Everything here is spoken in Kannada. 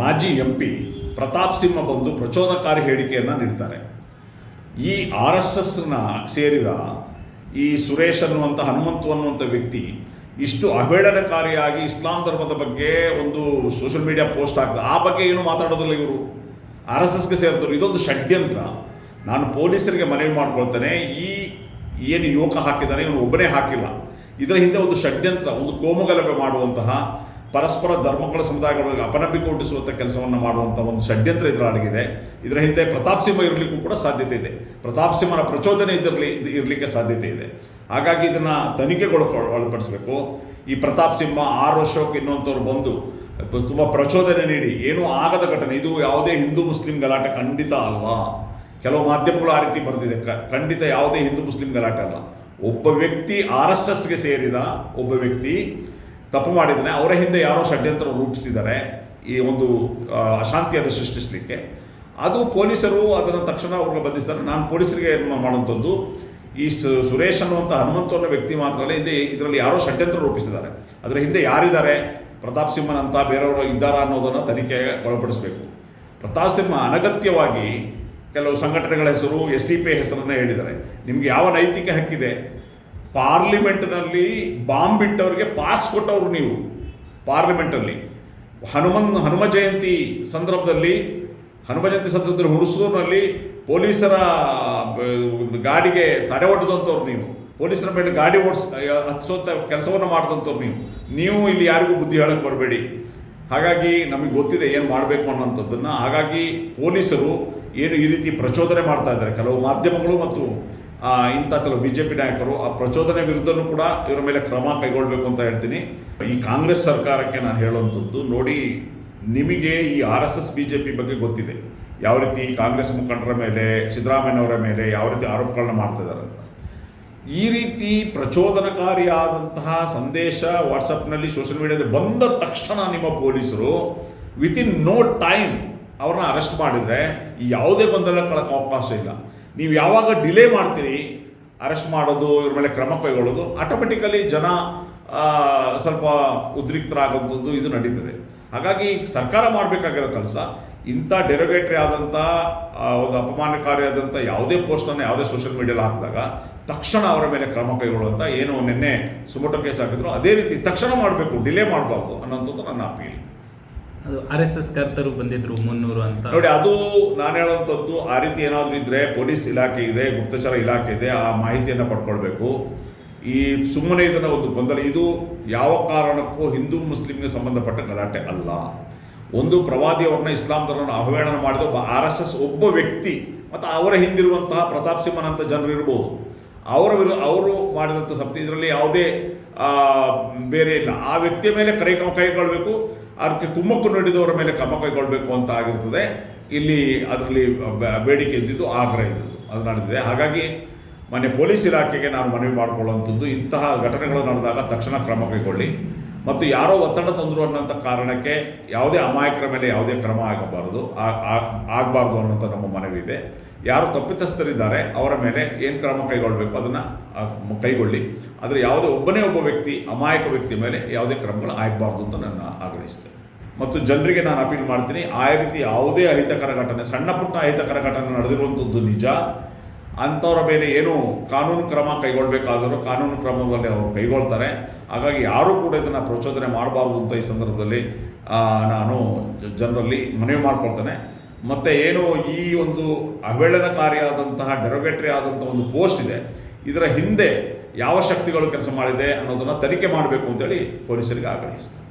ಮಾಜಿ ಎಂ ಪಿ ಪ್ರತಾಪ್ ಸಿಂಹ ಬಂದು ಪ್ರಚೋದಕಾರಿ ಹೇಳಿಕೆಯನ್ನು ನೀಡ್ತಾರೆ. ಈ ಆರ್ ಎಸ್ ಎಸ್ನ ಸೇರಿದ ಈ ಸುರೇಶ್ ಅನ್ನುವಂಥ ಹನುಮಂತು ಅನ್ನುವಂಥ ವ್ಯಕ್ತಿ ಇಷ್ಟು ಅವಹೇಳನಕಾರಿಯಾಗಿ ಇಸ್ಲಾಂ ಧರ್ಮದ ಬಗ್ಗೆ ಒಂದು ಸೋಷಿಯಲ್ ಮೀಡಿಯಾ ಪೋಸ್ಟ್ ಹಾಕಿದ. ಆ ಬಗ್ಗೆ ಏನು ಮಾತಾಡೋದಿಲ್ಲ ಇವರು. ಆರ್ ಎಸ್ ಎಸ್ಗೆ ಸೇರಿದ್ರು ಇದೊಂದು ಷಡ್ಯಂತ್ರ. ನಾನು ಪೊಲೀಸರಿಗೆ ಮನವಿ ಮಾಡ್ಕೊಳ್ತೇನೆ. ಈ ಏನು ಯುವಕ ಹಾಕಿದ್ದಾನೆ, ಇವನು ಒಬ್ಬನೇ ಹಾಕಿಲ್ಲ. ಇದರ ಹಿಂದೆ ಒಂದು ಷಡ್ಯಂತ್ರ, ಒಂದು ಕೋಮುಗಲಭೆ ಮಾಡುವಂತಹ ಪರಸ್ಪರ ಧರ್ಮಗಳ ಸಮುದಾಯಗಳಿಗೆ ಅಪನಂಬಿಕೆ ಹುಟ್ಟಿಸುವಂಥ ಕೆಲಸವನ್ನು ಮಾಡುವಂಥ ಒಂದು ಷಡ್ಯಂತ್ರ ಇದರ ಅಡಗಿದೆ ಇದರ ಹಿಂದೆ ಪ್ರತಾಪ್ ಸಿಂಹ ಇರಲಿಕ್ಕೂ ಕೂಡ ಸಾಧ್ಯತೆ ಇದೆ. ಪ್ರತಾಪ್ ಸಿಂಹನ ಪ್ರಚೋದನೆ ಇದರಲ್ಲಿ ಇದು ಇರಲಿಕ್ಕೆ ಸಾಧ್ಯತೆ ಇದೆ. ಹಾಗಾಗಿ ಇದನ್ನು ತನಿಖೆಗೊಳ ಒಳಪಡಿಸಬೇಕು ಈ ಪ್ರತಾಪ್ ಸಿಂಹ ಆರು ವರ್ಷಕ್ಕೆ ಇನ್ನೊಂಥವ್ರು ಬಂದು ತುಂಬ ಪ್ರಚೋದನೆ ನೀಡಿ, ಏನೂ ಆಗದ ಘಟನೆ, ಇದು ಯಾವುದೇ ಹಿಂದೂ ಮುಸ್ಲಿಂ ಗಲಾಟೆ ಖಂಡಿತ ಅಲ್ಲ. ಕೆಲವು ಮಾಧ್ಯಮಗಳು ಆ ರೀತಿ ಬರೆದಿದೆ. ಖಂಡಿತ ಯಾವುದೇ ಹಿಂದೂ ಮುಸ್ಲಿಂ ಗಲಾಟೆ ಅಲ್ಲ. ಒಬ್ಬ ವ್ಯಕ್ತಿ ಆರ್ ಎಸ್ ಎಸ್ಗೆ ಸೇರಿದ ಒಬ್ಬ ವ್ಯಕ್ತಿ ತಪ್ಪು ಮಾಡಿದ್ದಾನೆ. ಅವರ ಹಿಂದೆ ಯಾರೋ ಷಡ್ಯಂತ್ರ ರೂಪಿಸಿದ್ದಾರೆ. ಈ ಒಂದು ಅಶಾಂತಿಯನ್ನು ಸೃಷ್ಟಿಸಲಿಕ್ಕೆ. ಅದು ಪೊಲೀಸರು ಅದನ್ನು ತಕ್ಷಣ ಅವ್ರಿಗೆ ಬಂಧಿಸ್ತಾರೆ. ನಾನು ಪೊಲೀಸರಿಗೆ ಮಾಡುವಂಥದ್ದು, ಈ ಸುರೇಶ್ ಅನ್ನುವಂಥ ಹನುಮಂತ ಅನ್ನೋ ವ್ಯಕ್ತಿ ಮಾತ್ರ ಅಲ್ಲ ಇದರಲ್ಲಿ ಯಾರೋ ಷಡ್ಯಂತ್ರ ರೂಪಿಸಿದ್ದಾರೆ. ಅದರ ಹಿಂದೆ ಯಾರಿದ್ದಾರೆ? ಪ್ರತಾಪ್ ಸಿಂಹನಂತ ಬೇರೆಯವರು ಇದ್ದಾರಾ ಅನ್ನೋದನ್ನು ತನಿಖೆಗೆ ಒಳಪಡಿಸಬೇಕು ಪ್ರತಾಪ್ ಸಿಂಹ ಅನಗತ್ಯವಾಗಿ ಕೆಲವು ಸಂಘಟನೆಗಳ ಹೆಸರು ಎಸ್ ಟಿ ಪಿ ಹೆಸರನ್ನು ಹೇಳಿದ್ದಾರೆ. ನಿಮಗೆ ಯಾವ ನೈತಿಕ ಹಕ್ಕಿದೆ? ಪಾರ್ಲಿಮೆಂಟ್ನಲ್ಲಿ ಬಾಂಬ್ ಬಿಟ್ಟವರಿಗೆ ಪಾಸ್ ಕೊಟ್ಟವರು ನೀವು. ಪಾರ್ಲಿಮೆಂಟಲ್ಲಿ. ಹನುಮನ್, ಹನುಮ ಜಯಂತಿ ಸಂದರ್ಭದಲ್ಲಿ, ಹನುಮ ಜಯಂತಿ ಸಂದರ್ಭದಲ್ಲಿ ಹುಣಸೂರಿನಲ್ಲಿ ಪೊಲೀಸರ ಗಾಡಿಗೆ ತಡೆ ಒಡ್ಡದಂಥವ್ರು ನೀವು. ಪೊಲೀಸರ ಮೇಲೆ ಗಾಡಿ ಓಡಿಸ್ ಹತ್ಸೋಂಥ ಕೆಲಸವನ್ನು ಮಾಡಿದಂಥವ್ರು ನೀವು. ನೀವು ಇಲ್ಲಿ ಯಾರಿಗೂ ಬುದ್ಧಿ ಹೇಳಕ್ಕೆ ಬರಬೇಡಿ. ಹಾಗಾಗಿ ನಮಗೆ ಗೊತ್ತಿದೆ ಏನು ಮಾಡಬೇಕು ಅನ್ನೋಂಥದ್ದನ್ನು. ಹಾಗಾಗಿ ಪೊಲೀಸರು ಏನು ಈ ರೀತಿ ಪ್ರಚೋದನೆ ಮಾಡ್ತಾ ಇದ್ದಾರೆ. ಕೆಲವು ಮಾಧ್ಯಮಗಳು ಮತ್ತು ಇಂಥ ಕೆಲವು ಬಿ ಜೆ ಪಿ ನಾಯಕರು ಆ ಪ್ರಚೋದನೆ ವಿರುದ್ಧನೂ ಕೂಡ ಇವರ ಮೇಲೆ ಕ್ರಮ ಕೈಗೊಳ್ಳಬೇಕು ಅಂತ ಹೇಳ್ತೀನಿ. ಈ ಕಾಂಗ್ರೆಸ್ ಸರ್ಕಾರಕ್ಕೆ ನಾನು ಹೇಳುವಂಥದ್ದು, ನೋಡಿ, ನಿಮಗೆ ಈ R S S B J P ಬಗ್ಗೆ ಗೊತ್ತಿದೆ. ಯಾವ ರೀತಿ ಕಾಂಗ್ರೆಸ್ ಮುಖಂಡರ ಮೇಲೆ, ಸಿದ್ದರಾಮಯ್ಯನವರ ಮೇಲೆ ಯಾವ ರೀತಿ ಆರೋಪಗಳನ್ನ ಮಾಡ್ತಾ ಇದ್ದಾರೆ ಅಂತ. ಈ ರೀತಿ ಪ್ರಚೋದನಕಾರಿಯಾದಂತಹ ಸಂದೇಶ ವಾಟ್ಸಪ್ನಲ್ಲಿ ಸೋಷಿಯಲ್ ಮೀಡಿಯಾದಲ್ಲಿ ಬಂದ ತಕ್ಷಣ ನಿಮ್ಮ ಪೊಲೀಸರು ವಿತಿನ್ ನೋ ಟೈಮ್ ಅವ್ರನ್ನ ಅರೆಸ್ಟ್ ಮಾಡಿದರೆ ಯಾವುದೇ ಗೊಂದಲಕ್ಕೆ ಅವಕಾಶ ಇಲ್ಲ. ನೀವು ಯಾವಾಗ ಡಿಲೇ ಮಾಡ್ತೀರಿ ಅರೆಸ್ಟ್ ಮಾಡೋದು, ಇವ್ರ ಮೇಲೆ ಕ್ರಮ ಕೈಗೊಳ್ಳೋದು ಆಟೋಮೆಟಿಕಲಿ ಜನ ಸ್ವಲ್ಪ ಉದ್ರಿಕ್ತರಾಗುವಂಥದ್ದು ಇದು ನಡೀತದೆ. ಹಾಗಾಗಿ ಸರ್ಕಾರ ಮಾಡಬೇಕಾಗಿರೋ ಕೆಲಸ, ಇಂಥ ಡೆರೋಗೇಟ್ರಿ ಆದಂಥ ಒಂದು ಅಪಮಾನಕಾರಿಯಾದಂಥ ಯಾವುದೇ ಪೋಸ್ಟನ್ನು ಯಾವುದೇ ಸೋಷಿಯಲ್ ಮೀಡಿಯಲ್ಲಿ ಹಾಕಿದಾಗ, ತಕ್ಷಣ ಅವರ ಮೇಲೆ ಕ್ರಮ ಕೈಗೊಳ್ಳುವಂಥ ಏನು ನಿನ್ನೆ ಸುಮೋಟೋ ಕೇಸ್ ಹಾಕಿದ್ರು, ಅದೇ ರೀತಿ ತಕ್ಷಣ ಮಾಡಬೇಕು ಡಿಲೇ ಮಾಡಬಾರ್ದು ಅನ್ನೋಂಥದ್ದು ನನ್ನ ಅಪೀಲ್. ಅದು ಆರ್ ಎಸ್ ಎಸ್ ಕರ್ತರು ಬಂದಿದ್ರು, ಮುನ್ನೂರು ಅಂತ. ನೋಡಿ, ಅದು ನಾನು ಹೇಳುವಂಥದ್ದು, ಆ ರೀತಿ ಏನಾದರೂ ಇದ್ದರೆ ಪೊಲೀಸ್ ಇಲಾಖೆ ಇದೆ, ಗುಪ್ತಚರ ಇಲಾಖೆ ಇದೆ, ಆ ಮಾಹಿತಿಯನ್ನು ಪಡ್ಕೊಳ್ಬೇಕು. ಈ ಸುಮ್ಮನೆ ಇದನ್ನು ಒಂದು ಗೊಂದಲ, ಇದು ಯಾವ ಕಾರಣಕ್ಕೂ ಹಿಂದೂ ಮುಸ್ಲಿಮ್ಗೆ ಸಂಬಂಧಪಟ್ಟ ಗಲಾಟೆ ಅಲ್ಲ. ಒಂದು ಪ್ರವಾದಿಯವರನ್ನ ಇಸ್ಲಾಂ ಧರ್ಮನ ಅವಹೇಳನ ಮಾಡಿದ ಒಬ್ಬ ಆರ್ ಎಸ್ ಎಸ್ ಒಬ್ಬ ವ್ಯಕ್ತಿ, ಮತ್ತು ಅವರ ಹಿಂದಿರುವಂತಹ ಪ್ರತಾಪ್ ಸಿಂಹನಂತ ಜನರು ಇರ್ಬೋದು. ಅವರ ವಿರು, ಅವರು ಮಾಡಿದಂಥ ಸಪ್ತಿ ಇದರಲ್ಲಿ ಯಾವುದೇ ಬೇರೆ ಇಲ್ಲ. ಆ ವ್ಯಕ್ತಿಯ ಮೇಲೆ ಕೈ ಕೈಗೊಳ್ಳಬೇಕು. ಅದಕ್ಕೆ ಕುಮ್ಮಕ್ಕು ನೀಡಿದವರ ಮೇಲೆ ಕ್ರಮ ಕೈಗೊಳ್ಳಬೇಕು ಅಂತ ಆಗಿರ್ತದೆ. ಇಲ್ಲಿ ಅದರಲ್ಲಿ ಬೇಡಿಕೆ ಇದ್ದಿದ್ದು ಆಗ್ರಹ ಇದ್ದದ್ದು. ಅದು ನಡೆದಿದೆ. ಹಾಗಾಗಿ ಮೊನ್ನೆ ಪೊಲೀಸ್ ಇಲಾಖೆಗೆ ನಾನು ಮನವಿ ಮಾಡಿಕೊಳ್ಳುವಂಥದ್ದು ಇಂತಹ ಘಟನೆಗಳು ನಡೆದಾಗ ತಕ್ಷಣ ಕ್ರಮ ಕೈಗೊಳ್ಳಿ. ಮತ್ತು ಯಾರೋ ಒತ್ತಡ ತಂದರು ಅನ್ನೋಂಥ ಕಾರಣಕ್ಕೆ ಯಾವುದೇ ಅಮಾಯಕರ ಮೇಲೆ ಯಾವುದೇ ಕ್ರಮ ಆಗಬಾರದು. ಆಗಬಾರ್ದು ಅನ್ನೋಂಥ ನಮ್ಮ ಮನವಿ ಇದೆ ಯಾರು ತಪ್ಪಿತಸ್ಥರಿದ್ದಾರೆ, ಅವರ ಮೇಲೆ ಏನು ಕ್ರಮ ಕೈಗೊಳ್ಳಬೇಕು ಅದನ್ನು ಕೈಗೊಳ್ಳಿ. ಆದರೆ ಯಾವುದೇ ಒಬ್ಬನೇ ಒಬ್ಬ ವ್ಯಕ್ತಿ, ಅಮಾಯಕ ವ್ಯಕ್ತಿ ಮೇಲೆ ಯಾವುದೇ ಕ್ರಮಗಳು ಆಗಬಾರ್ದು ಅಂತ ನಾನು ಆಗ್ರಹಿಸ್ತೇನೆ. ಮತ್ತು ಜನರಿಗೆ ನಾನು ಅಪೀಲ್ ಮಾಡ್ತೀನಿ, ಆ ರೀತಿ ಯಾವುದೇ ಅಹಿತಕರ ಘಟನೆ, ಸಣ್ಣ ಪುಟ್ಟ ಅಹಿತಕರ ಘಟನೆ ನಡೆದಿರುವಂಥದ್ದು ನಿಜ. ಅಂಥವ್ರ ಮೇಲೆ ಏನು ಕಾನೂನು ಕ್ರಮ ಕೈಗೊಳ್ಳಬೇಕಾದರೂ ಕಾನೂನು ಕ್ರಮದಲ್ಲಿ ಅವರು ಕೈಗೊಳ್ತಾರೆ. ಹಾಗಾಗಿ ಯಾರೂ ಕೂಡ ಇದನ್ನು ಪ್ರಚೋದನೆ ಮಾಡಬಾರ್ದು ಅಂತ ಈ ಸಂದರ್ಭದಲ್ಲಿ ನಾನು ಜನರಲ್ಲಿ ಮನವಿ ಮಾಡಿಕೊಳ್ತೇನೆ. ಮತ್ತು ಏನು ಈ ಒಂದು ಅವಹೇಳನಕಾರಿಯಾದಂತಹ ಡೆರೋಗೇಟ್ರಿ ಆದಂಥ ಒಂದು ಪೋಸ್ಟ್ ಇದೆ. ಇದರ ಹಿಂದೆ ಯಾವ ಶಕ್ತಿಗಳು ಕೆಲಸ ಮಾಡಿದೆ ಅನ್ನೋದನ್ನು ತನಿಖೆ ಮಾಡಬೇಕು ಅಂತೇಳಿ ಪೊಲೀಸರಿಗೆ ಆಗ್ರಹಿಸ್ತಾರೆ